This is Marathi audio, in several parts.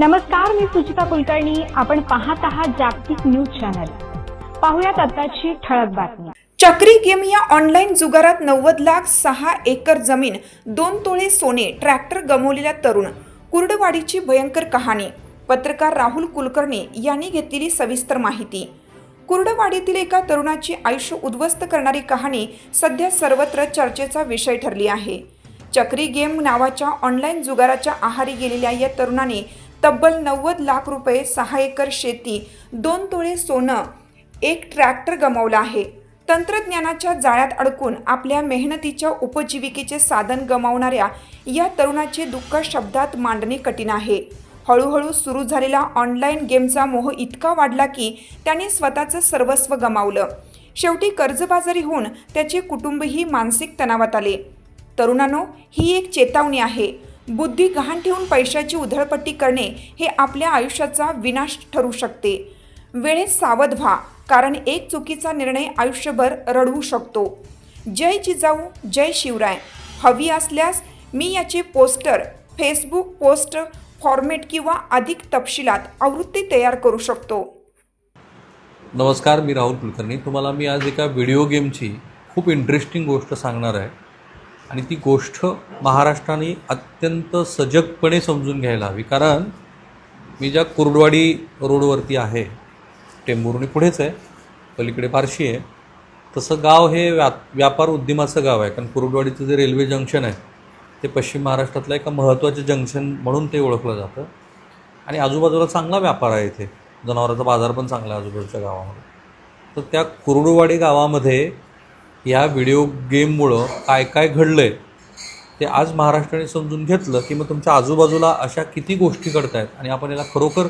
नमस्कार मी सुचिता कुलकर्णी. आपण पाहत आहात जागतिक न्यूज चॅनल. पाहुयात आताची ठळक बातमी. चक्री गेम या ऑनलाईन जुगारात नव्वद लाख सहा एकर जमीन दोन तोळे सोने ट्रॅक्टर गमावलेला तरुण. कुर्डवाडीची भयंकर कहाणी. पत्रकार राहुल कुलकर्णी यांनी घेतलेली सविस्तर माहिती. कुर्डवाडीतील एका तरुणाची आयुष्य उद्ध्वस्त करणारी कहाणी सध्या सर्वत्र चर्चेचा विषय ठरली आहे. चक्री गेम नावाच्या ऑनलाईन जुगाराच्या आहारी गेलेल्या या तरुणाने तब्बल नव्वद लाख रुपये सहा एकर शेती दोन तोळे सोनं एक ट्रॅक्टर गमावला आहे. तंत्रज्ञानाच्या जाळ्यात अडकून आपल्या मेहनतीच्या उपजीविकेचे साधन गमावणाऱ्या या तरुणाचे दुःख शब्दात मांडणे कठीण आहे. हळूहळू सुरू झालेला ऑनलाईन गेमचा मोह इतका वाढला की त्याने स्वतःचं सर्वस्व गमावलं. शेवटी कर्जबाजारी होऊन त्याचे कुटुंबही मानसिक तणावात आले. तरुणांनो ही एक चेतावणी आहे. बुद्धी गहाण ठेवून पैशाची उधळपट्टी करणे हे आपल्या आयुष्याचा विनाश ठरू शकते. वेळेत सावध व्हा कारण एक चुकीचा निर्णय आयुष्यभर रडवू शकतो. जय जिजाऊ जय शिवराय. हवी असल्यास मी याचे पोस्टर फेसबुक पोस्ट फॉर्मेट किंवा अधिक तपशिलात आवृत्ती तयार करू शकतो. नमस्कार मी राहुल कुलकर्णी. तुम्हाला मी आज एका व्हिडिओ गेमची खूप इंटरेस्टिंग गोष्ट सांगणार आहे. आणि ती गोष्ट महाराष्ट्राने अत्यंत सजगपणे समजून घ्यायला हवी. कारण मी ज्या कुर्डवाडी रोडवरती आहे टेंभुर्णी पुढेच आहे पलीकडे फारशी आहे तसं गाव हे व्या व्यापार उद्यमाचं गाव आहे. कारण कुर्डवाडीचं जे रेल्वे जंक्शन आहे ते पश्चिम महाराष्ट्रातलं एका महत्त्वाचं जंक्शन म्हणून ते ओळखलं जातं. आणि आजूबाजूला चांगला व्यापार आहे इथे. जनावरांचा बाजार पण चांगला आहे आजूबाजूच्या गावामध्ये. तर त्या कुर्डवाडी गावामध्ये या व्हिडिओ गेममुळं काय काय घडलं आहे ते आज महाराष्ट्राने समजून घेतलं की मग तुमच्या आजूबाजूला अशा किती गोष्टी घडतायत आहेत आणि आपण याला खरोखर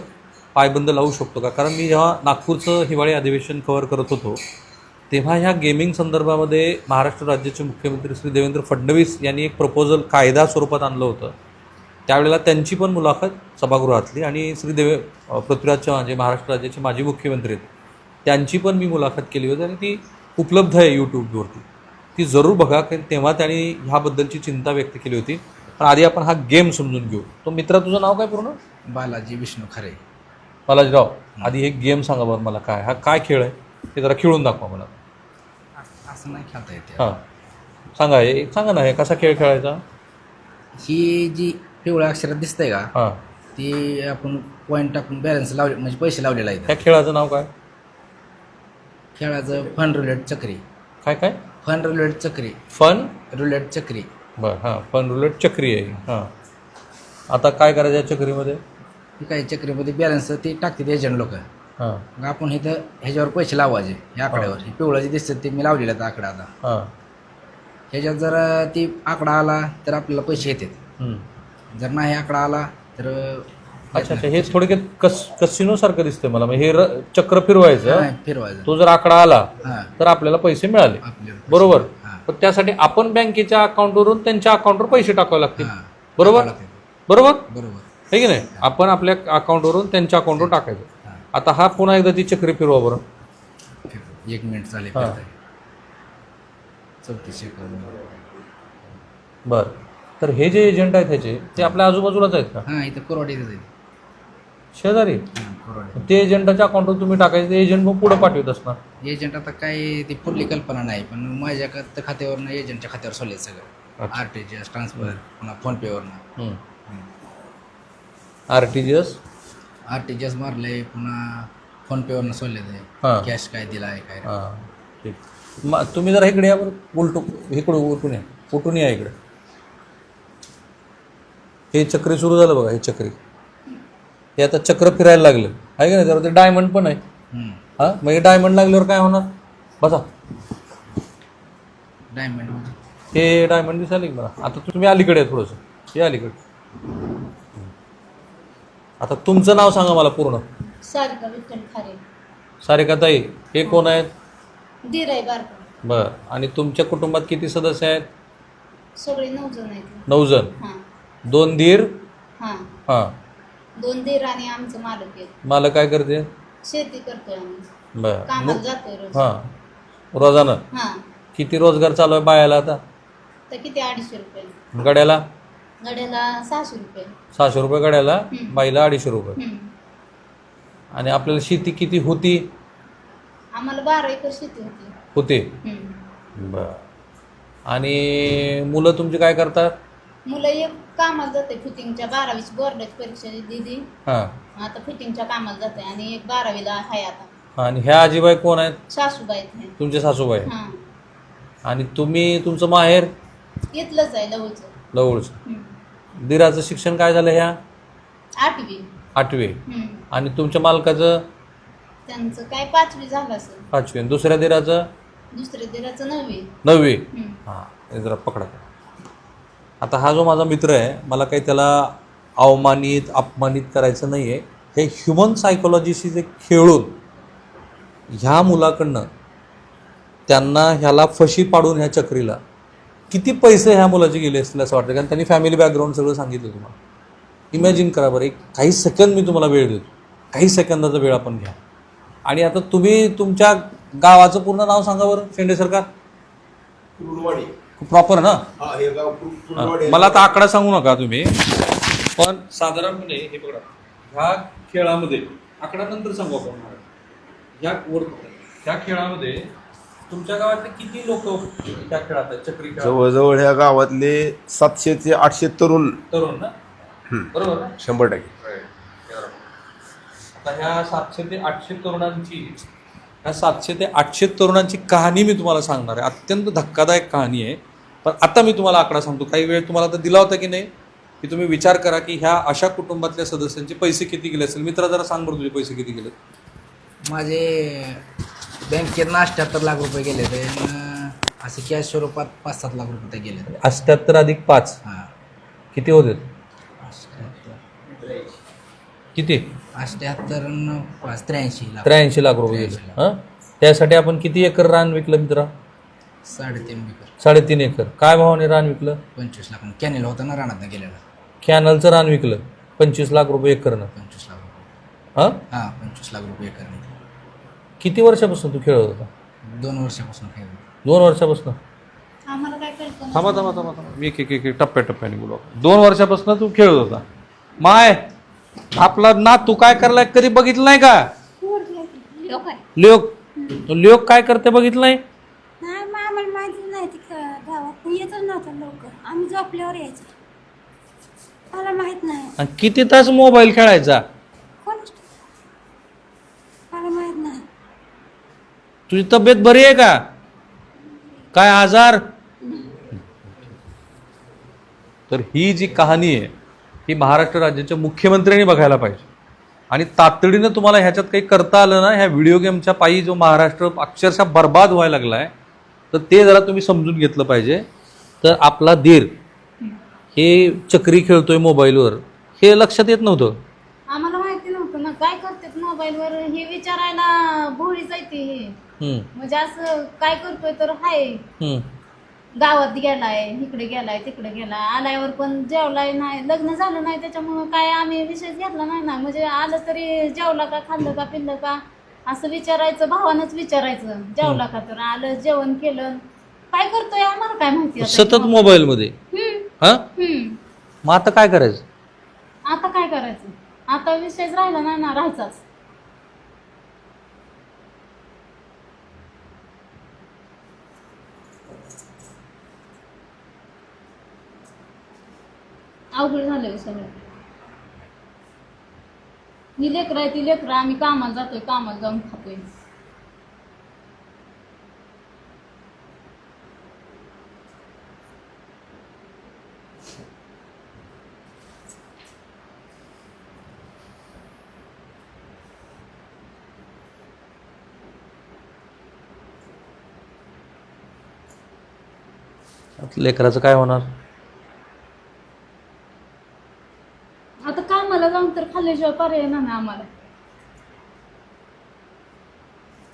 पायबंद लावू शकतो का? कारण मी जेव्हा नागपूरचं हिवाळी अधिवेशन कव्हर करत होतो तेव्हा ह्या गेमिंग संदर्भामध्ये महाराष्ट्र राज्याचे मुख्यमंत्री श्री देवेंद्र फडणवीस यांनी एक प्रपोजल कायदा स्वरूपात आणलं होतं. त्यावेळेला त्यांची पण मुलाखत सभागृहातली आणि श्री देवे पृथ्वीराज चव्हाण जे महाराष्ट्र राज्याचे माजी मुख्यमंत्री आहेत त्यांची पण मी मुलाखत केली होती आणि ती उपलब्ध आहे यूट्यूबवरती ती जरूर बघा कारण तेव्हा त्यांनी ह्याबद्दलची चिंता व्यक्त केली होती. पण आधी आपण हा गेम समजून घेऊ. तो मित्रा तुझं नाव काय पूर्ण? बालाजी विष्णू खरे. बालाजीराव आधी एक गेम सांगा बरं मला काय. हा काय खेळ आहे? ते जरा खेळून दाखवा मला. असं नाही खेळता येते. हां. सांगा हे सांगा ना हे कसा खेळ खेळायचा? ही जी पिवळ्या अक्षरात दिसतंय का हां. ती आपण पॉईंट टाकून बॅलन्स लावले म्हणजे पैसे लावलेला आहे त्या खेळाचं नाव काय? खेळाचं फन रुलेट चक्री. काय काय? फन रुलेट चक्री. फन रुलेट चक्री. बरं हां फन रुलेट चक्री आहे. हां. आता काय करायचं या चक्रीमध्ये? ही काही चक्रीमध्ये बॅलन्स ते टाकतात एजंट लोक. हां. मग आपण इथं ह्याच्यावर पैसे लावायचे ह्या आकड्यावर. हे पिवळं जे दिसतं ते मी लावलेलं आहे आकडा आता. हां. ह्याच्यात जर ती आकडा आला तर आपल्याला पैसे येतात. हम्म. जर नाही आकडा आला तर अच्छा अच्छा. हे थोडक्यात कस कसिनो सारखं दिसतंय मला. म्हणजे हे र- चक्र फिरवायचं. फिरवायचं. तो जर आकडा आला हां. तर आपल्याला पैसे मिळाले. आपल्याला बरोबर? हां. पण त्यासाठी आपण बँकेच्या अकाउंटवरून त्यांच्या अकाउंटवर पैसे टाकावे लागतील. हां. बरोबर? बरोबर? बरोबर. आहे की नाही? आपण आपल्या अकाउंटवरून त्यांच्या अकाउंटवर टाकायचं. हां. आता हा पुन्हा एकदा ती चक्री फिरवा बरं. फिरतो. एक मिनिट चालेल हां. फिरताय. चौतीसशे करून. बरं. तर हे जे एजंट आहेत ह्याचे ते आपल्या आजूबाजूलाच आहेत का? हां इथं कोरवाडी इथं जाईल शेजारी ते एजंटाच्या अकाउंटवर तुम्ही टाकायचं ते एजंट मग पुढे पाठवत असणार. एजंट आता काय ती फुडली कल्पना नाही पण माझ्या खात- खात्यावरनं एजंटच्या खात्यावर सोडले सगळं. अच्छा. R T G S transfer पुन्हा फोनपेवरनं R T G S R T G S मारले पुन्हा फोनपेवरनं सोडले ते हां. कॅश काय दिला आहे काय ठीक. तुम्ही जरा इकडे या बरं उलटू इकडे उलटून या. उलटून या इकडे. हे चक्री सुरू झालं बघा हे चक्री. हे आता चक्र फिरायला लागलं. आहे का नाही? जरा ते डायमंड पण आहे. हां? मग हे डायमंड लागल्यावर काय होणार? बसा. डायमंड हे डायमंड दिसायला की मला. आता तुम्ही अलीकडे आहे थोडंसं. हे अलीकडे. आता तुमचं नाव सांगा मला पूर्ण. सारिका विठ्ठल खारे. सारिकाताई हे कोण आहेत? दीर आहे बारका. बरं. आणि तुमच्या कुटुंबात किती सदस्य आहेत? सगळे नऊ जण आहेत. नऊ जण. हां. दोन धीर? हां. हां. दोन दीर आणि आमचं मालक आहेत. मला काय करते? शेती करतोय आम्ही. बरं. कामाला जातोय रोज. हां. रोजानं? हां. किती रोजगार चालू आहे बायाला आता? तर किती? अडीचशे रुपये. गड्याला? गड्याला सहाशे रुपये. सहाशे रुपये गाड्याला? हम्म. बाईला अडीचशे रुपये. हम्म. आणि आपल्याला शेती किती होती? आम्हाला बारा एकर शेती होती. होते. हम्म. बर. आणि मुलं तुमची काय करतात? मुलं एक कामाला जाते फिटिंगच्या बारावीची बोर्डाची परीक्षा दिली हां. आता फिटिंगच्या कामाला जाते आणि एक बारावीला आहे आता. आणि ह्या आजीबाई कोण आहेत? सासूबाई आहेत. तुमचे सासूबाई? हां. आणि तुम्ही तुमचं माहेर? इथलंच आहे लवचं जवळचं हम्म. दिराचं शिक्षण काय झालं ह्या? आठवी. आठवे. हम्म. आणि तुमच्या मालकाचं? त्यांचं काय पाचवी झालं असेल. पाचवे. आणि दुसऱ्या दिराचं? दुसऱ्या दिराचं नववी. नववे. हां हे जरा पकडा. आता हा जो माझा मित्र आहे मला काही त्याला अवमानित अपमानित करायचं नाही आहे हे ह्युमन सायकोलॉजीशी जे खेळून ह्या मुलाकडनं त्यांना ह्याला फशी पाडून ह्या चक्रीला किती पैसे ह्या मुलाचे गेले असतील असं वाटतं? कारण त्यांनी फॅमिली बॅकग्राऊंड सगळं सांगितलं तुम्हाला. इमॅजिन करा बरं एक काही सेकंद मी तुम्हाला वेळ देतो. काही सेकंदाचा वेळ आपण घ्या. आणि आता तुम्ही तुमच्या गावाचं पूर्ण नाव सांगा बरं शेंडे सरकार. कुरुडवाडी प्रॉपर ना? हा हे गाव मला आता आकडा सांगू नका तुम्ही. पण साधारणपणे हे बघा ह्या खेळामध्ये आकडा नंतर सांगू आपण ह्या वर ह्या खेळामध्ये तुमच्या गावातले किती लोक त्या खेळात आहेत? चक्री खेळात? जवळजवळ ह्या गावातले सातशे ते आठशे तरुण. तरुण ना? बरोबर ना? शंभर टक्के. आता ह्या सातशे ते आठशे तरुणांची ह्या सातशे ते आठशे तरुणांची कहाणी मी तुम्हाला सांगणार आहे. अत्यंत धक्कादायक कहाणी आहे. पण आता मी तुम्हाला आकडा सांगतो. काही वेळ तुम्हाला तर दिला होता की नाही? की तुम्ही विचार करा की ह्या अशा कुटुंबातल्या सदस्यांचे पैसे किती गेले असेल? मित्रा जरा सांग बरं तुझे पैसे किती गेले माझे बँकेत अठ्ठ्याहत्तर लाख रुपये गेले ते असे कॅश स्वरूपात पाच सात लाख रुपये ते गेले अष्ट्याहत्तर अधिक पाच. हां. किती होते? किती? अष्ट्याहत्तर न पाच त्र्याऐंशी लाख. त्र्याऐंशी लाख रुपये गेले. हां? त्यासाठी आपण किती एकर रान विकलं मित्रा? साडेतीन एकर. साडेतीन एकर. काय भावाने रान विकलं? पंचवीस लाख. कॅनेल होता ना रानात गेलेला. कॅनलचं रान विकलं. पंचवीस लाख रुपये एकरनं. पंचवीस लाख रुपये. हां? हां पंचवीस लाख रुपये एकर किती वर्षापासून तू खेळत होता? दोन वर्षापासून खेळ दोन वर्षापासून? आम्हाला काय कळतं थांबा थांबा थांबा थांबा. मी एक एक एक एक टप्प्याटप्प्याने बोलू. आपण. दोन वर्षापासून तू खेळत होता. माय! आपला ना तू काय करलाय कधी बघितलं नाही का? लोक लोक काय करते बघितलं नाही? नाही मग आम्हाला माहिती नाही ती क- गावात. येतच नव्हतं लवकर. आम्ही झोपल्यावर यायचो. मला माहीत नाही. आणि किती तास मोबाईल खेळायचा? कोण मला माहीत नाही. तुझी तब्येत बरी आहे का? काय आजार? तर ही जी कहाणी आहे ही महाराष्ट्र राज्याच्या मुख्यमंत्र्यांनी बघायला पाहिजे. आणि तातडीनं तुम्हाला ह्याच्यात काही करता आलं ना ह्या व्हिडिओ गेमच्या पायी जो महाराष्ट्र अक्षरशः बर्बाद व्हायला लागला आहे तर ते जरा तुम्ही समजून घेतलं पाहिजे. तर आपला धीर हे चक्री खेळतोय मोबाईलवर हे लक्षात येत नव्हतं. आम्हाला माहिती नव्हतं ना काय करतात मोबाईलवर? हे विचारायला भोळी जायते हे म्हणजे असं काय करतोय तर हाय. गावात गेलाय इकडे गेलाय तिकडे गेलाय आल्यावर पण जेवलाय नाही लग्न झालं नाही त्याच्यामुळं काय आम्ही विषय घेतला नाही ना. म्हणजे आलं तरी जेवला का खाल्लं का पिल्लं का असं विचारायचं भावानंच विचारायचं जेवला का तर. आलं जेवण केलं. काय करतोय आम्हाला काय माहिती आता? सतत हा? हम्म. मग आता काय करायचं? आता काय करायचं? आता विषयच राहिला नाही ना राहायचाच. अवघड झालंय हो सगळं. ही लेकरं आहे ती लेकरं. आम्ही कामाला जातोय कामाला जाऊन खातोय. लेकराचं काय होणार आता कामाला जाऊन पर्याय ना आम्हाला.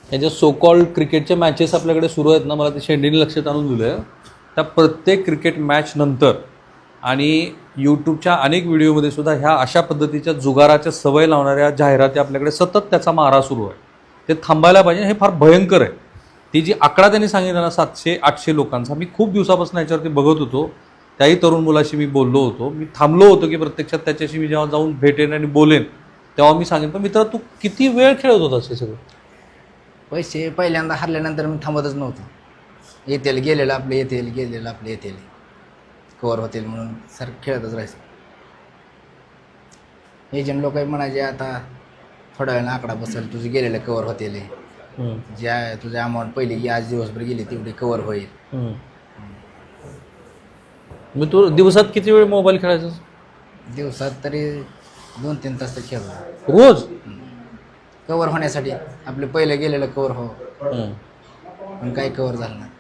याच्या सो कॉल्ड क्रिकेटच्या मॅचेस आपल्याकडे सुरू आहेत ना मला ते शेंडीने लक्षात आणून दिलं त्या प्रत्येक क्रिकेट मॅच नंतर आणि यूट्यूबच्या अनेक व्हिडिओमध्ये सुद्धा ह्या अशा पद्धतीच्या जुगाराच्या सवय लावणाऱ्या जाहिराती आपल्याकडे सतत त्याचा मारा सुरू आहे. ते थांबायला पाहिजे हे फार भयंकर आहे. ती जी आकडा त्यांनी सांगितला ना सातशे आठशे लोकांचा मी खूप दिवसापासून याच्यावरती बघत होतो. त्याही तरुण मुलाशी मी बोललो होतो. मी थांबलो होतो की प्रत्यक्षात त्याच्याशी मी जेव्हा जाऊन भेटेन आणि बोलेन तेव्हा मी सांगेन पण मित्र तू किती वेळ खेळत होतास हे सगळं? पैसे पहिल्यांदा हरल्यानंतर मी थांबतच नव्हतो. येतील गेलेलं आपले येतील गेलेलं आपले येतील. कवर होतील म्हणून सर खेळतच राहायचं. एजंट लोक म्हणायचे आता थोड्या वेळानं आकडा बसेल तुझे गेलेलं कवर होतील. ज्या तुझे अमाऊंट पहिली आज दिवसभर गेली तेवढी कवर होईल. मग तू दिवसात किती वेळ मोबाईल खेळायचा दिवसात तरी दोन तीन तास तर खेळतो रोज? कवर होण्यासाठी. आपले पहिलं गेलेलं कवर हो. पण काही कवर झालं नाही.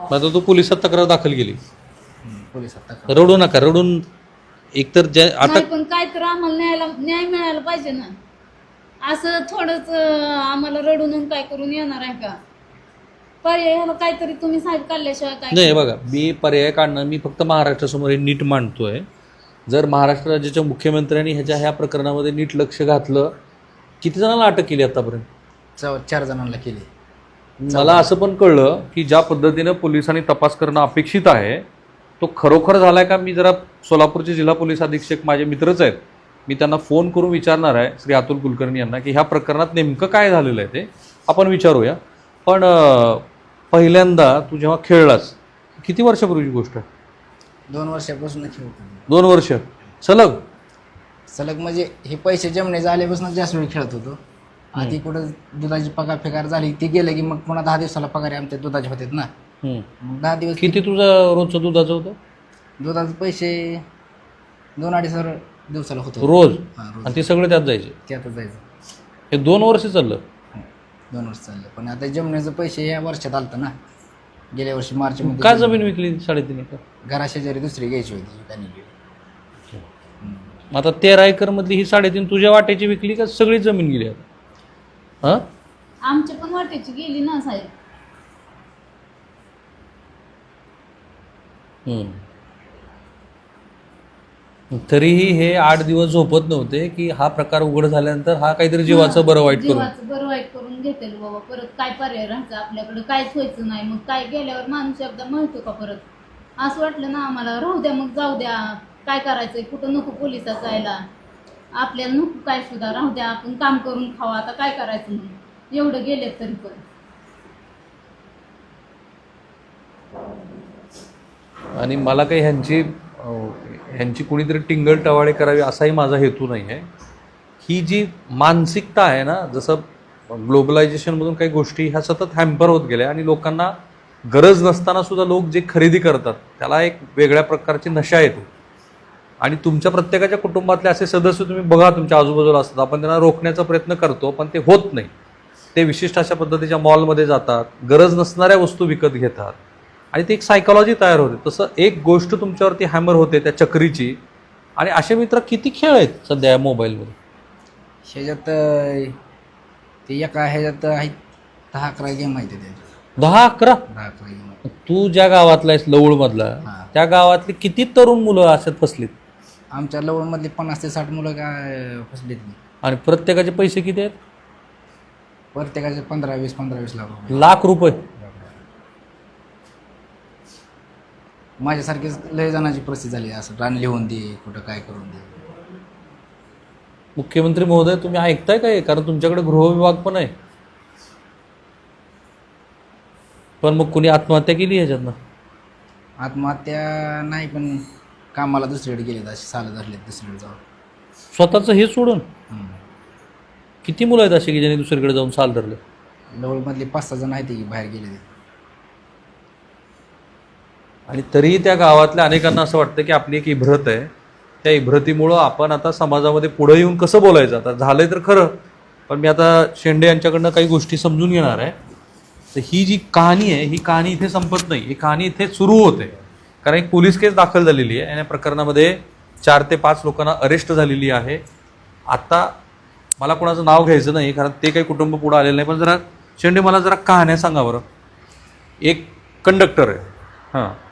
मग आता तू पोलिसात तक्रार दाखल केली. हम्म, पोलिसात तक्रार. रडू नका रडून एकतर ज्या आता पण काय तर आम्हाला न्यायला न्याय मिळायला पाहिजे ना. असं थोडंच अं, आम्हाला रडून काय करून येणार आहे का? पर्याय काहीतरी तुम्ही साहेब काढल्याशिवाय काय नाही बघा मी पर्याय काढणं मी फक्त महाराष्ट्रासमोर हे नीट मांडतोय. जर महाराष्ट्र राज्याच्या मुख्यमंत्र्यांनी ह्याच्या ह्या प्रकरणामध्ये नीट लक्ष घातलं किती जणांना अटक केली आतापर्यंत? चार जणांना केली. मला असं पण कळलं की ज्या पद्धतीनं पोलिसांनी तपास करणं अपेक्षित आहे तो खरोखर झालाय का? मी जरा सोलापूरचे जिल्हा पोलीस अधीक्षक माझे मित्रच आहेत. मी त्यांना फोन करून विचारणार आहे श्री अतुल कुलकर्णी यांना की ह्या प्रकरणात नेमकं काय झालेलं आहे ते? आपण विचारूया. पण पहिल्यांदा तू जेव्हा खेळलास किती वर्षापूर्वीची गोष्ट? आहे दोन वर्षापासून खेळतो दोन वर्ष. सलग? सलग म्हणजे हे पैसे जमणे झाल्यापासून जास्त वेळ खेळत होतो. आधी कुठं दुधाची पगार फेकार झाली ती गेलं की मग पुन्हा दहा दिवसाला पगार आमच्या दुधाचे होते ना. हम्म. मग दहा दिवस किती तुझा रोजचं दुधाचं होतं? दुधाचे पैसे दोन अडीच हजार दिवसाला होतो. रोज? हा रोज. आणि ते सगळे त्यात जायचे? ते आता जायचं. हे दोन वर्ष चाललं. दोन वर्ष चाललं. पण आता जमण्याचं पैसे या वर्षात आलतं ना. गेल्या वर्षी मार्च मध्ये का जमीन विकली साडेतीन एकर? घराशेजारी दुसरी घ्यायची होती गेली आता तेरा एकर मधली ही साडेतीन तुझ्या वाट्याची विकली का सगळी जमीन गेली आता? हां? आमच्या पण वाटेची गेली ना साहेब. तरीही हे आठ दिवस झोपत नव्हते की हा प्रकार उघड झाल्यानंतर हा काहीतरी जीवाचं बरं वाईट करून. जीवाचं बरं वाईट करून घेतेल बाबा. परत काय पर्याय राहायचं? आपल्याकडे काहीच व्हायचं नाही. मग काय गेल्यावर माणूस एकदा म्हणतो का परत? असं वाटलं ना आम्हाला राहू द्या मग जाऊ द्या. काय करायचंय? कुठं नको पोलिसात जायला. आपल्याला नको काय सुद्धा. राहू द्या आपण काम करून खावा. आता काय करायचं म्हणून एवढं गेले तरी पण. आणि मला काही ह्यांची ओके ह्यांची कुणीतरी टिंगल टवाळे करावी असाही माझा हेतू नाही आहे. ही जी मानसिकता आहे ना जसं ग्लोबलायझेशनमधून काही गोष्टी ह्या सतत हॅम्पर होत गेल्या आणि लोकांना गरज नसताना सुद्धा लोक जे खरेदी करतात त्याला एक वेगळ्या प्रकारची नशा येते. आणि तुमच्या प्रत्येकाच्या कुटुंबातले असे सदस्य तुम्ही बघा तुमच्या आजूबाजूला असतात. आपण त्यांना रोखण्याचा प्रयत्न करतो पण ते होत नाही. ते विशिष्ट अशा पद्धतीच्या मॉलमध्ये जातात गरज नसणाऱ्या वस्तू विकत घेतात. आणि ती एक सायकॉलॉजी तयार होते. तसं एक गोष्ट तुमच्यावरती हॅमर होते त्या चक्रीची. आणि असे मित्र किती खेळ आहेत सध्या या मोबाईलमध्ये ह्याच्यात ते एका ह्याच्यात आहेत दहा अकरा गेम आहेत त्याच्यात. दहा अकरा? दहा अकरा गेम तू ज्या गावातला आहेस लवळमधला हां. त्या गावातली किती तरुण मुलं अशात फसलीत? आमच्या लवणमधली पन्नास ते साठ मुलं काय फसलीत आणि प्रत्येकाचे पैसे किती आहेत? प्रत्येकाचे पंधरा वीस पंधरा वीस लाख रुपये. लाख रुपये. माझ्यासारखीच लय जणांची परिस्थिती झाली असं रान लिहून दे कुठं काय करून दे. मुख्यमंत्री महोदय तुम्ही ऐकताय काय? कारण तुमच्याकडे गृहविभाग पण आहे. पण मग कुणी आत्महत्या केली ह्याच्यातनं? आत्महत्या नाही पण कामाला दुसरीकडे गेलेत असे साल धरलेत दुसरीकडे जाऊन. स्वतःचं हे सोडून? हम्म. किती मुलं आहेत अशी की ज्यांनी दुसरीकडे जाऊन साल धरले? लवळमधले पाच सहा जण आहेत की बाहेर गेले ते आणि तरीही त्या गावातल्या अनेकांना असं वाटतं की आपली एक इभ्रत आहे. त्या इभ्रतीमुळं आपण आता समाजामध्ये पुढे येऊन कसं बोलायचं? आता झालंय तर खरं पण मी आता शेंडे यांच्याकडनं काही गोष्टी समजून घेणार आहे. तर ही जी कहाणी आहे ही कहाणी इथे संपत नाही. ही कहाणी इथे सुरू होते. कारण एक पोलीस केस दाखल झालेली आहे. आणि या प्रकरणामध्ये चार ते पाच लोकांना अरेस्ट झालेली आहे. आता मला कोणाचं नाव घ्यायचं नाही कारण ते काही कुटुंब पुढं आलेलं नाही. पण जरा शेंडे मला जरा कहाण्या सांगा बरं. एक कंडक्टर आहे. हां.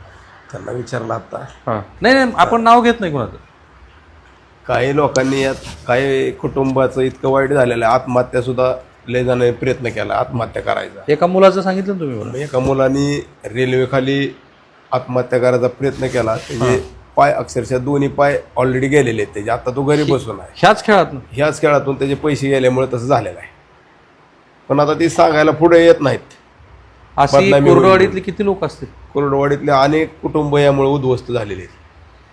त्यांना विचारलं आता. हां. नाही नाही आपण नाव घेत नाही कोणाचं. काही लोकांनी यात काही कुटुंबाचं इतकं वाईट झालेलं आहे आत्महत्या सुद्धा लय जणांनी प्रयत्न केला आत्महत्या करायचा. एका मुलाचं सांगितलं ना तुम्ही मला एका मुलाने रेल्वेखाली आत्महत्या करायचा प्रयत्न केला त्याचे पाय अक्षरशः दोन्ही पाय ऑलरेडी गेलेले आहेत. त्याचे आता तो घरी बसून आहे. ह्याच खेळात ह्याच खेळातून त्याचे पैसे गेल्यामुळे तसं झालेलं आहे. पण आता ती सांगायला पुढे येत नाहीत. अशी बदनामी होईल. कोरडवाडीतले किती लोक असतील? कोरडवाडीतले अनेक कुटुंब यामुळे उद्ध्वस्त झालेले आहेत.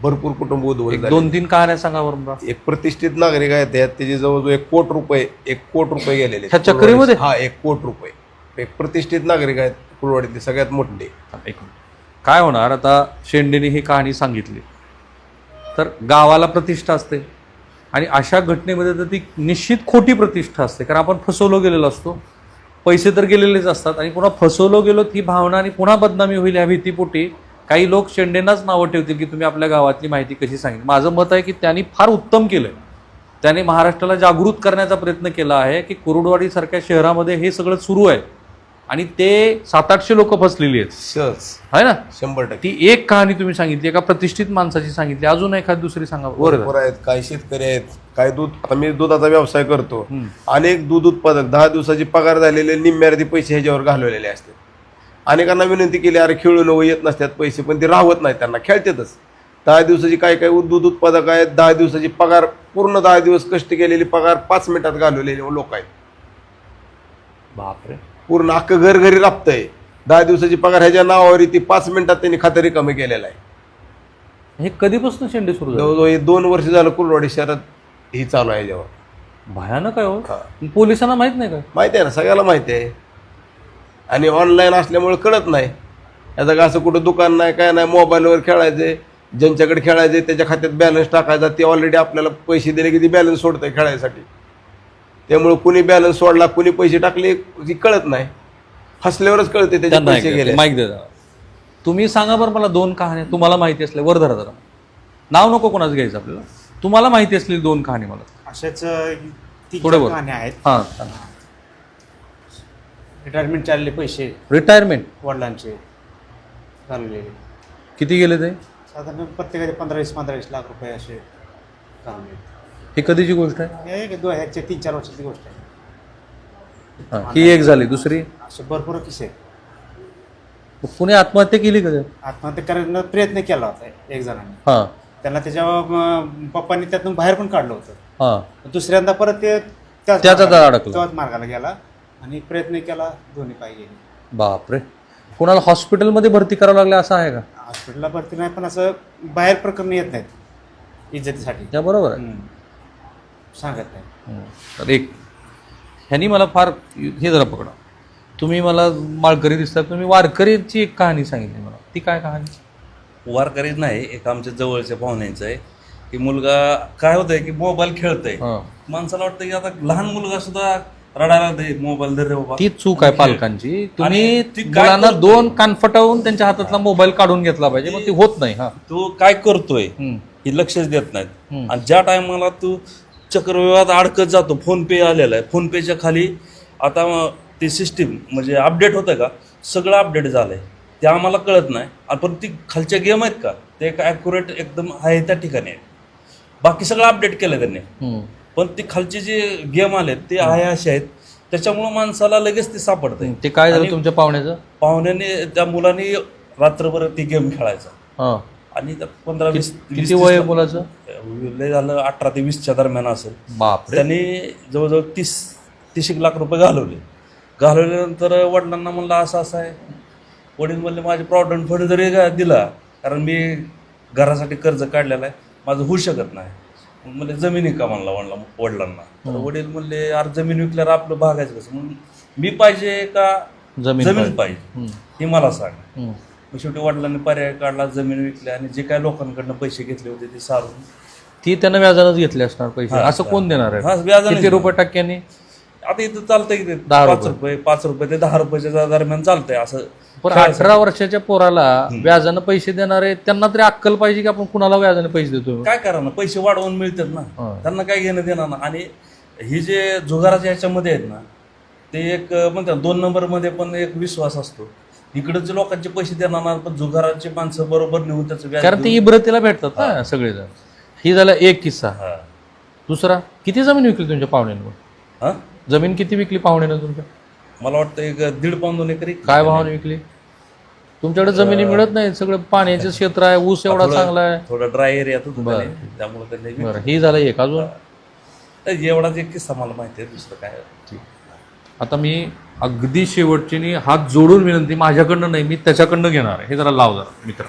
भरपूर कुटुंब उद्ध्वस्त एक दोन तीन कहाण्या सांगा बरं. एक प्रतिष्ठित नागरिक आहेत त्यात त्याचे जवळजवळ एक कोट रुपये एक कोट रुपये गेलेले आहेत. ह्या चक्रीमध्ये? हा एक कोट रुपये. एक प्रतिष्ठित नागरिक आहेत कुरवाडीतले सगळ्यात मोठे. एक मिनिट. काय होणार? आता शेंडेने ही कहाणी सांगितली. तर गावाला प्रतिष्ठा असते. आणि अशा घटनेमध्ये तर ती निश्चित खोटी प्रतिष्ठा असते. कारण आपण फसवलो गेलेलो असतो. पैसे तर गेलेलेच असतात आणि पुन्हा फसवलो गेलो ती भावना आणि पुन्हा बदनामी होईल ह्या भीतीपोटी काही लोक शेंडेंनाच नावं ठेवतील की तुम्ही आपल्या गावातली माहिती कशी सांगितली. माझं मत आहे की त्यांनी फार उत्तम केलं त्याने महाराष्ट्राला जागृत करण्याचा प्रयत्न केला आहे की कुरुडवाडीसारख्या शहरामध्ये हे सगळं सुरू आहे. आणि ते सात आठशे लोक फसलेली आहेत. सहज आहे ना? शंभर टक्के. ती एक कहाणी तुम्ही सांगितली एका प्रतिष्ठित माणसाची सांगितली. अजून एखादी दुसरी सांगा. बरं. भरपूर आहेत काही शेतकरी आहेत काही दूध आता मी दुधाचा व्यवसाय करतो. अनेक दूध उत्पादक दहा दिवसाची पगार झालेले निम्म्यार्धी पैसे ह्याच्यावर घालवलेले असतात अनेकांना विनंती केली अरे खेळून व येत नसतात पैसे पण ते राहत नाहीत त्यांना खेळतातच. दहा दिवसाची काय काय दूध उत्पादक आहेत दहा दिवसाची पगार पूर्ण दहा दिवस कष्ट केलेली पगार पाच मिनिटात घालवलेले लोक आहेत. बापरे. पूर्ण अख्खं घर घरी राबतंय. दहा दिवसाची पगार ह्याच्या नावावर ती पाच मिनिटात त्यांनी खातं रिकामी केलेलं आहे. हे कधीपासून शेंडे सुरू झाले? जवळजवळ हे दोन वर्ष झालं कुलवाडी शहरात ही चालू आहे याच्यावर भयानक आहे हो. हा. पोलिसांना माहीत नाही का? माहिती आहे ना सगळ्याला माहिती आहे. आणि ऑनलाईन असल्यामुळे कळत नाही. याचं का असं कुठं दुकान नाही काय नाही मोबाईलवर खेळायचे ज्यांच्याकडे खेळायचे त्याच्या खात्यात बॅलन्स टाकायचा. ते ऑलरेडी आपल्याला पैसे दिले की ती बॅलन्स सोडतंय खेळायसाठी. त्यामुळे कुणी बॅलन्स सोडला कुणी पैसे टाकले ती कळत नाही. हसल्यावरच कळते त्याचे त्यांना पैसे गेले माहिती दे जरा. तुम्ही सांगा बरं मला दोन कहाण्या. तुम्हाला माहिती असल्या वर धरा जरा. नाव नको कोणाचं घ्यायचं आपल्याला. तुम्हाला माहिती असलेली दोन कहाणी मला. अशाच तीन पुढे चार बोल. कहाण्या आहेत. हां. रिटायरमेंट चालले पैसे. रिटायरमेंट वडिलांचे घालवलेले किती गेले ते? साधारण प्रत्येकाचे पंधरा वीस पंधरा वीस लाख रुपये असे घालवले ही कधीची गोष्ट आहे? एक दोन ह्याच्या तीन चार वर्षाची गोष्ट आहे. हां, ही एक झाली दुसरी? असे भरपूर किस्से आहेत. कुणी आत्महत्या केली का? आत्महत्या करण्याचा प्रयत्न केला होता एक जणांनी. हां. त्यांना त्याच्या अं, पप्पांनी त्यातून बाहेर पण काढलं होतं. हां. दुसऱ्यांदा परत ते त्याच त्याचा मार्गाला- अडकला. त्याच मार्गाला गेला आणि प्रयत्न केला दोन्ही पाय गेले. बापरे. कोणाला हॉस्पिटलमध्ये भरती करावं लागलं असं आहे का? हॉस्पिटलला भरती नाही पण असं बाहेर प्रकरण येत नाहीत. इज्जतीसाठी. त्या बरोबर आहे. हम्म. सांगत नाही हं. तर एक ह्यांनी मला फार हे जरा पकडा तुम्ही मला माळकरी दिसतात तुम्ही वारकरीची एक कहाणी सांगितली मला ती काय कहाणी वारकरी नाही एक आमच्या जवळच्या पाहुण्यांचं आहे की मुलगा काय होतंय की मोबाईल खेळतय हां. माणसाला वाटतं की आता लहान मुलगा सुद्धा रडायला दे मोबाईल दे रे बाबा ती चूक आहे पालकांची तुम्ही आणि ती काय मुलांना? दोन कान फटवून त्यांच्या हातातला मोबाईल काढून घेतला पाहिजे मग ती होत नाही हा तो काय करतोय हं. हे लक्षच देत नाहीत हम्म. आणि ज्या टायमाला तू चक्रव्यूहात अडकत जातो. फोन पे आलेला आहे. फोन पेच्या खाली आता ते सिस्टीम म्हणजे अपडेट होतं का? सगळं अपडेट झालंय. ते आम्हाला कळत नाही. पण ती खालच्या गेम आहेत का? ते एक ॲक्युरेट एकदम आहे त्या ठिकाणी. आहे बाकी सगळं अपडेट केलं त्यांनी. पण ते खालचे जे गेम आलेत ते आहे असे आहेत. त्याच्यामुळं माणसाला लगेच ते सापडतंय. ते काय झालं तुमच्या पाहुण्याचं? पाहुण्याने त्या मुलाने रात्रभर ती गेम खेळायचा. आणि त्या पंधरा वीस किती वय मुलाचं? लय झालं अठरा ते वीसच्या दरम्यान असेल. बापरे. त्यांनी जवळजवळ तीस तीस एक लाख रुपये घालवले. घालवल्यानंतर वडिलांना म्हणलं असं असं आहे. वडील म्हणले माझे प्रॉव्हिडंट फंड जरी दिला कारण मी घरासाठी कर्ज काढलेलं आहे माझं होऊ शकत नाही. म्हणले जमिनी का म्हणला वडला वडिलांना. तर वडील म्हणले अरे जमीन विकल्यावर आपलं भागायचं कसं? म्हणून मी पाहिजे का? जमीन जमीन पाहिजे. हं. हे मला सांग. हं. मग शेवटी वडिलांनी पर्याय काढला जमीन विकल्या आणि जे काय लोकांकडनं पैसे घेतले होते ते सारून. ती त्यानं व्याजानंच घेतले असणार पैसे. हा, असं कोण देणार हा, आहे किती रुपये टक्क्यांनी? आता इथं चालतंय की ते दहा पाच रुपये. रुपये पाच रुपये ते दहा रुपयाच्या दरम्यान चालतंय असं. पण. अठरा वर्षाच्या पोराला व्याजानं पैसे देणारे त्यांना तरी अक्कल पाहिजे की आपण कुणाला व्याजाने पैसे देतो काय करा ना पैसे वाढवून मिळतात ना. हा. त्यांना काय घेणं देणार ना. आणि ही जे जुगाराच्या ह्याच्यामध्ये आहेत ना ते एक म्हणतात दोन नंबरमध्ये पण एक विश्वास असतो. इकडचे लोकांचे पैसे देणार पण जुगाराचे माणसं बरोबर नेऊन त्याचं व्याज कारण ते देऊन- इब्रतीला भेटतात ना सगळेजण. ही झाला एक किस्सा. हा. दुसरा किती जमीन विकली तुमच्या पाहुण्यांवर? हा? जमीन किती विकली पाहुण्यानं तुमच्या? मला वाटतं एक दीड पाऊन दोन एकरी काय भावाने विकली? तुमच्याकडे जमिनी मिळत नाही सगळं पाण्याचं क्षेत्र आहे ऊस एवढा चांगला आहे. थोडा ड्राय एरियात होतो. त्याने, त्यामुळे त्यांनी बरं ही झालं एक अजून? एवढाच एक किस्सा मला माहिती आहे दुसरं काय? आता मी अगदी शेवटची हात जोडून विनंती माझ्याकडनं नाही मी त्याच्याकडनं घेणार आहे. हे जरा लाव जरा मित्र.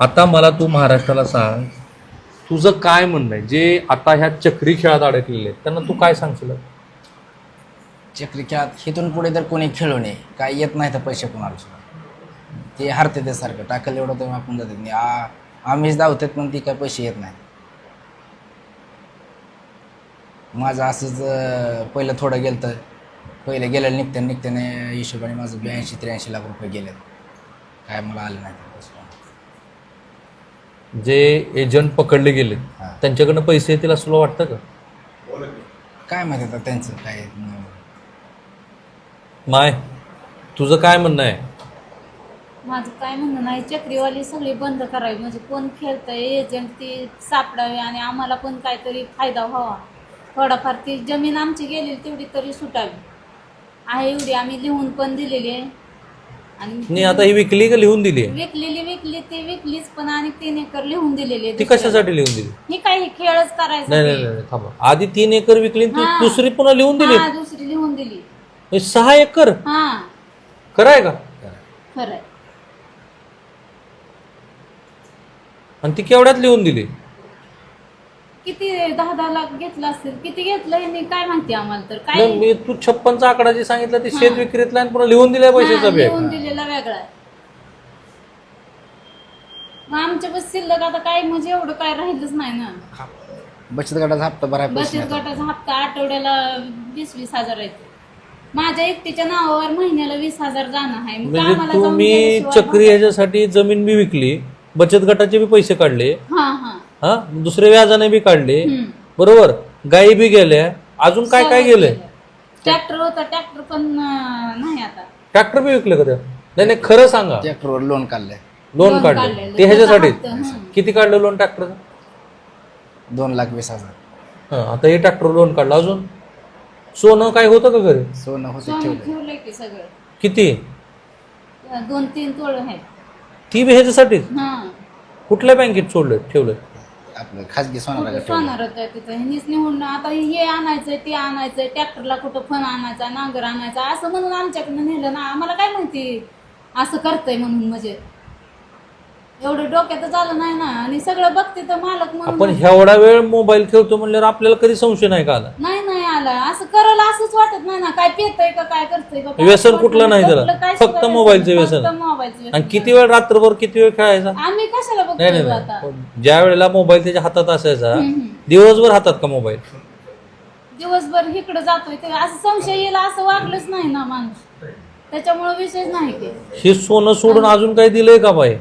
आता मला तू महाराष्ट्राला सांग तुझं काय म्हणणं आहे? जे आता ह्या चक्री खेळात अडकलेले आहेत त्यांना तू काय सांगशील? चक्री खेळात इथून पुढे तर कोणी खेळू नये. काय येत नाही तर पैसे कोणाला सुद्धा ते हरते ते सारखं. टाकलं एवढं तर आपण जातात नाही. आम्हीच धावतात पण ती काय पैसे येत नाही माझं असंच पहिलं थोडं गेलं तर पहिलं गेलं निघत्या निघत्याने हिशोबाने माझं ब्याऐंशी त्र्याऐंशी लाख रुपये गेले काय मला आलं नाही. जे एजंट पकडले गेले हा. त्यांच्याकडनं पैसे येतील असं तुला वाटतं का? काय माहिती आता त्यांचं काय माय तुझं काय म्हणणं आहे? माझं काय म्हणणं नाही. चक्रीवाली सगळी बंद करावी. म्हणजे कोण खेळतंय एजंट ती सापडावी आणि आम्हाला पण काहीतरी फायदा व्हावा. थोडाफार ती जमीन आमची गेलेली तेवढी तरी सुटावी. आहे एवढी. आम्ही लिहून पण दिलेली आहे. नाही आणि आता ही विकली का लिहून दिली आहे? विकलेली विकली ती विकलीच पण आणि तीन एकर लिहून दिलेली आहे ती. कशासाठी लिहून दिली? ही काय हे खेळच करायचा नाही नाही नाही थांबा. आधी तीन एकर विकली आणि ती हा. दुसरी पुन्हा लिहून दिली? हा दुसरी लिहून दिली. हे सहा एकर? हा. कराय का? खरंय. आणि ती केवढ्यात लिहून दिली? किती दहा दहा लाख घेतलं असेल किती घेतलं हे काय माहिती आम्हाला तर? काय नाही, मी तू छप्पनचा आकडा जे सांगितलं ते शेत विक्रीतला आणि पुन्हा लिहून दिलाय पैशाचा हा, बॅग लिहून दिलेला वेगळा आहे. मग आमच्या बस शिल्लक आता काय म्हणजे एवढं काय राहिलंच नाही ना. बचत गटाचा हप्ता भराय पैसे बचत नाही गटाचा हप्ता आठवड्याला वीस वीस हजार आहे माझ्या एकटीच्या नावावर महिन्याला वीस हजार जाणं आहे. मग म्हणजे आम्हाला जाऊन तुम्ही चक्री ह्याच्यासाठी जमीन बी विकली बचत गटाचे बी पैसे काढले. हा हा. हा? दुसरे व्याजाने बी काढले. बरोबर? गायी बी गेल्या. अजून काय काय गेलंय? ट्रॅक्टर होता ट्रॅक्टर पण अं, नाही आता. ट्रॅक्टर बी विकले का त्या? नाही नाही खरं सांगा. ट्रॅक्टरवर लोन काढलंय. लोन लोन काढले काढलेलं. ते ह्याच्यासाठी. किती काढलं लोन ट्रॅक्टरचं? दोन लाख वीस हजार. हा आता हे ट्रॅक्टर लोन काढलं. अजून? सोनं काय होतं का घरी? सोनं होतं सोनं ठेवलं ठेवलंय की सगळं. किती? दोन तीन तोळ आहेत. ती बी ह्याच्यासाठी हा. कुठल्या बँकेत सोडलं ठेवलं आपलं खाजगी सोनाला ठेवलं. सोनार होतं तिथं? ह्यांनीच निवडून आता हे आणायचंय ते आणायचंय ट्रॅक्टरला कुठं फण आणायचा नांगर आणायचा असं म्हणून आमच्याकडनं नेलं ना. आम्हाला काय माहिती? असं करतंय म्हणून म्हणजे. एवढं डोक्यात आलं नाही ना आणि सगळं बघते तर मालक आपण म्हणून एवढा वेळ मोबाईल खेळतो म्हणल्यावर आपल्याला कधी संशय नाही का आला? नाही नाही आला. असं करायला असंच वाटत नाही ना काय पेतय का काय करतय का काय व्यसन कुठलं नाही त्याला. कुठलं काय फक्त मोबाईलचं व्यसन. मोबाईलचं व्यसन. आणि किती वेळ रात्रभर किती वेळ खेळायचा? आम्ही कशाला नाही बघतोय नाही. आता? नाही ज्या वेळेला मोबाईल त्याच्या हातात असायचा. दिवसभर हातात का मोबाईल? दिवसभर इकडे जातोय ते. असं संशय येईल असं वागलंच नाही ना माणूस. त्याच्यामुळे विषयच नाही की हे सोनं सोडून अजून काही दिलंय का बाई?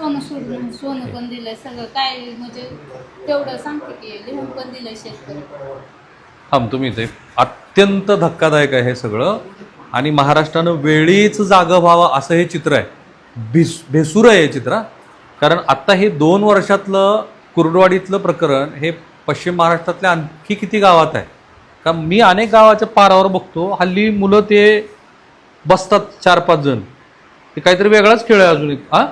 सोनं सोडून सोनं पण दिलंय सगळं काय म्हणजे तेवढं सांगते की लिहून पण दिलंय शेतकरी. थांब तुम्ही इथे अत्यंत धक्कादायक आहे हे सगळं. आणि महाराष्ट्रानं वेळीच जागं व्हावं असं हे चित्र आहे. भिस भेसूर आहे हे चित्र. कारण आत्ता हे दोन वर्षातलं कुर्डवाडीतलं प्रकरण हे पश्चिम महाराष्ट्रातल्या आणखी किती गावात आहे? का मी अनेक गावाच्या पारावर बघतो हल्ली मुलं ते बसतात चार पाच जण. ते काहीतरी वेगळाच खेळ आहे अजून एक हा.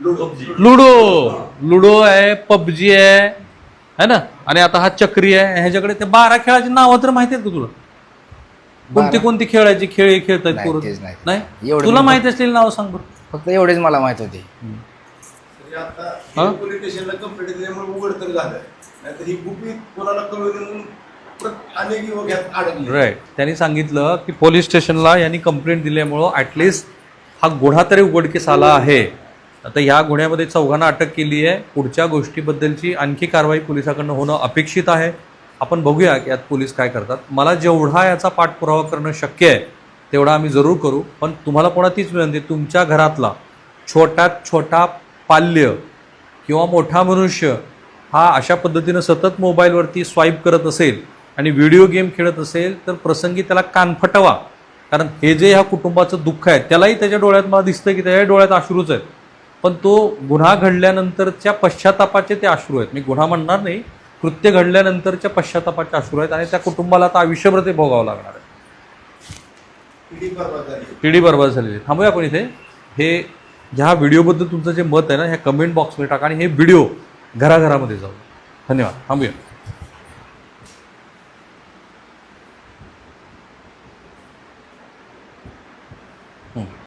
लुडो. लुडो. आहे पबजी आहे है ना? आणि आता हा चक्री आहे ह्याच्याकडे ते बारा खेळाची नावं तर माहिती आहेत का तुला? कोणती? कोणती खेळायची खेळ हे खेळतात नाही, पोरं? तेच नाही. नाही? एवढं तुला मी- माहिती असलेली नाव सांग बरं. फक्त एवढेच मला माहीत होते. हा? पोलीस स्टेशनला कंप्लेंट दिल्यामुळे उघड तर झालं. नाहीतर ही गुपित कोणाला कळवली म्हणून प्रत- अनेक युवक यात अडकले. राईट त्यांनी सांगितलं की पोलीस स्टेशनला यांनी कंप्लेंट दिल्यामुळं ॲटलिस्ट हा गुन्हा तरी उघडकीस आला आहे. आता ह्या गुन्ह्यामध्ये चौघांना अटक केली आहे. पुढच्या गोष्टीबद्दलची आणखी कारवाई पोलिसाकडनं होणं अपेक्षित आहे. आपण बघूया की यात पोलीस काय करतात. मला जेवढा याचा पाठपुरावा करणं शक्य आहे तेवढा आम्ही जरूर करू. पण तुम्हाला पुन्हा तीच विनंती तुमच्या घरातला छोट्यात छोटा पाल्य किंवा मोठा मनुष्य हा अशा पद्धतीनं सतत मोबाईलवरती स्वाईप करत असेल आणि व्हिडिओ गेम खेळत असेल तर प्रसंगी त्याला कानफटवा कारण हे जे ह्या कुटुंबाचं दुःख आहे त्यालाही त्याच्या डोळ्यात मला दिसतं की त्याच्या डोळ्यात अश्रूच आहेत. पण तो गुन्हा घडल्यानंतरच्या पश्चातापाचे ते अश्रू आहेत. मी गुन्हा म्हणणार नाही कृत्य घडल्यानंतरच्या पश्चातापाचे अश्रू आहेत आणि त्या कुटुंबाला आता आयुष्यभर ते भोगावं लागणार आहे पिढी बरबाद झालेली. थांबूया आपण इथे. हे ह्या व्हिडिओबद्दल तुमचं जे मत आहे ना ह्या कमेंट बॉक्समध्ये टाका आणि हे व्हिडिओ घराघरामध्ये जाऊ धन्यवाद. थांबूया.